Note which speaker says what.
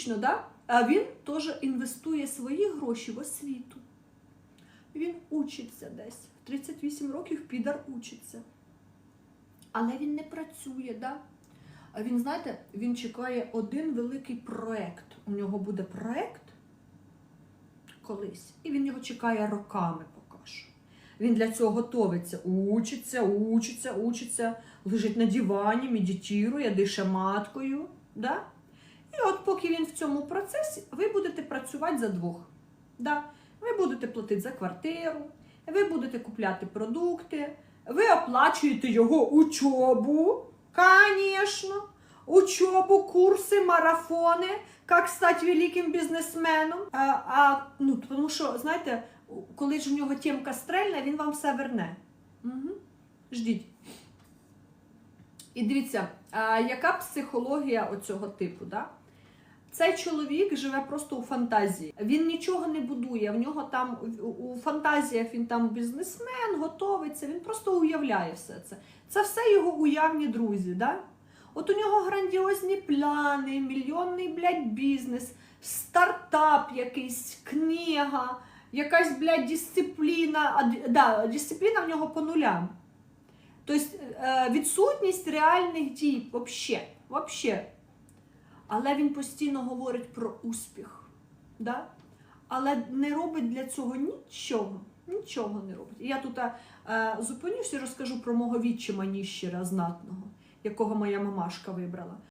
Speaker 1: логічно, да? А він теж інвестує свої гроші в освіту. Він учиться десь. В 38 років підар учиться. Але він не працює, да? А він, знаєте, він чекає один великий проект. У нього буде проект колись, і він його чекає роками поки. Він для цього готовиться, учиться, учиться, учиться, лежить на дивані, медитує, дише маткою. Да? І от поки він в цьому процесі, ви будете працювати за двох. Да? Ви будете платити за квартиру, ви будете купляти продукти, ви оплачуєте його учобу, звісно, учобу, курси, марафони, як стати великим бізнесменом. А, а, ну, тому що, знаєте, коли ж у нього тємка стрельне, він вам все верне. Угу. Ждіть. І дивіться, а, яка психологія оцього типу? Да? Цей чоловік живе просто у фантазії. Він нічого не будує. В нього там у- фантазіях він там бізнесмен, готовиться. Він просто уявляє все це. Це все його уявні друзі. Да? От у нього грандіозні плани, мільйонний блядь, бізнес, стартап якийсь, книга, якась блядь, дисципліна. Да, дисципліна в нього по нулям. Тобто відсутність реальних дій вообще, вообще. Але він постійно говорить про успіх. Да? Але не робить для цього нічого. Нічого не робить. Я тут е, зупинюся і розкажу про мого відчима ніщира знатного, якого моя мамашка вибрала.